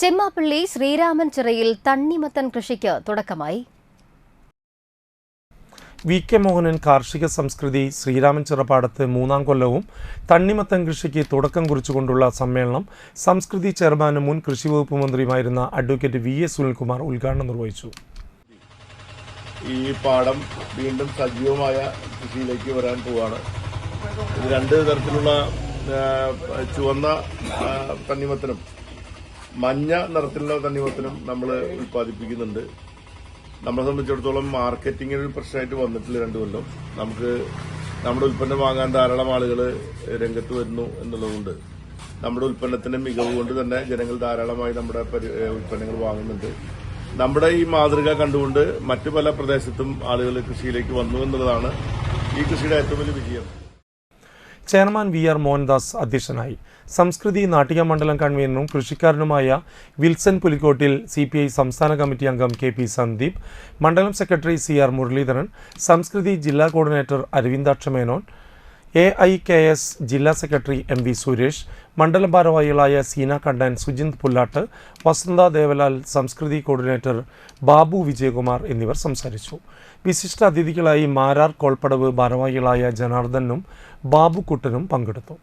ചെമ്മാപ്പള്ളി ശ്രീരാമൻ ചിറയിൽ തണ്ണിമത്തൻ കൃഷിക്ക് തുടക്കമായി. വി കെ മോഹനൻ കാർഷിക സംസ്കൃതി ശ്രീരാമൻ ചിറപ്പാടത്ത് മൂന്നാം കൊല്ലവും തണ്ണിമത്തൻ കൃഷിക്ക് തുടക്കം കുറിച്ചുകൊണ്ടുള്ള സമ്മേളനം സംസ്കൃതി ചെയർമാനും മുൻ കൃഷി വകുപ്പ് മന്ത്രിയുമായിരുന്ന അഡ്വക്കേറ്റ് വി എസ് സുനിൽകുമാർ ഉദ്ഘാടനം നിർവഹിച്ചു. ഈ പാടം വീണ്ടും സജീവമായ കൃഷിയിലേക്ക് വരാൻ പോവാണ്. രണ്ട് തരത്തിലുള്ള ചുവന്ന തണ്ണിമത്തനും മഞ്ഞ നിറത്തിലുള്ള തണ്ണിമത്തനും നമ്മൾ ഉൽപ്പാദിപ്പിക്കുന്നുണ്ട്. നമ്മളെ സംബന്ധിച്ചിടത്തോളം മാർക്കറ്റിംഗിൽ ഒരു പ്രശ്നമായിട്ട് വന്നിട്ടില്ല രണ്ടു കൊല്ലം. നമുക്ക് നമ്മുടെ ഉൽപ്പന്നം വാങ്ങാൻ ധാരാളം ആളുകൾ രംഗത്ത് വരുന്നു എന്നുള്ളതുകൊണ്ട് നമ്മുടെ ഉൽപ്പന്നത്തിന്റെ മികവ് കൊണ്ട് തന്നെ ജനങ്ങൾ ധാരാളമായി നമ്മുടെ ഉൽപ്പന്നങ്ങൾ വാങ്ങുന്നുണ്ട്. നമ്മുടെ ഈ മാതൃക കണ്ടുകൊണ്ട് മറ്റു പല പ്രദേശത്തും ആളുകൾ കൃഷിയിലേക്ക് വന്നു എന്നുള്ളതാണ് ഈ കൃഷിയുടെ ഏറ്റവും വലിയ വിജയം. ചെയർമാൻ വി ആർ മോഹൻദാസ് അധ്യക്ഷനായി. സംസ്കൃതി നാട്ടിക മണ്ഡലം കൺവീനറും കൃഷിക്കാരനുമായ Wilson Pulikkottil C P I സംസ്ഥാന കമ്മിറ്റി അംഗം കെ പി സന്ദീപ് മണ്ഡലം secretary C R Muraleedharan Samskriti ജില്ലാ coordinator Aravindaksha Menon A I K S ജില്ലാ സെക്രട്ടറി എം വി സുരേഷ് മണ്ഡലം ഭാരവാഹികളായ സീന കണ്ടൻ സുജിന്ത് പുല്ലാട്ട് വസന്ത ദേവലാൽ സംസ്കൃതി കോർഡിനേറ്റർ ബാബു വിജയകുമാർ എന്നിവർ സംസാരിച്ചു. വിശിഷ്ട അതിഥികളായി മാരാർ കോൾപ്പടവ് ഭാരവാഹികളായ ജനാർദ്ദനും ബാബു കുട്ടനും പങ്കെടുത്തു.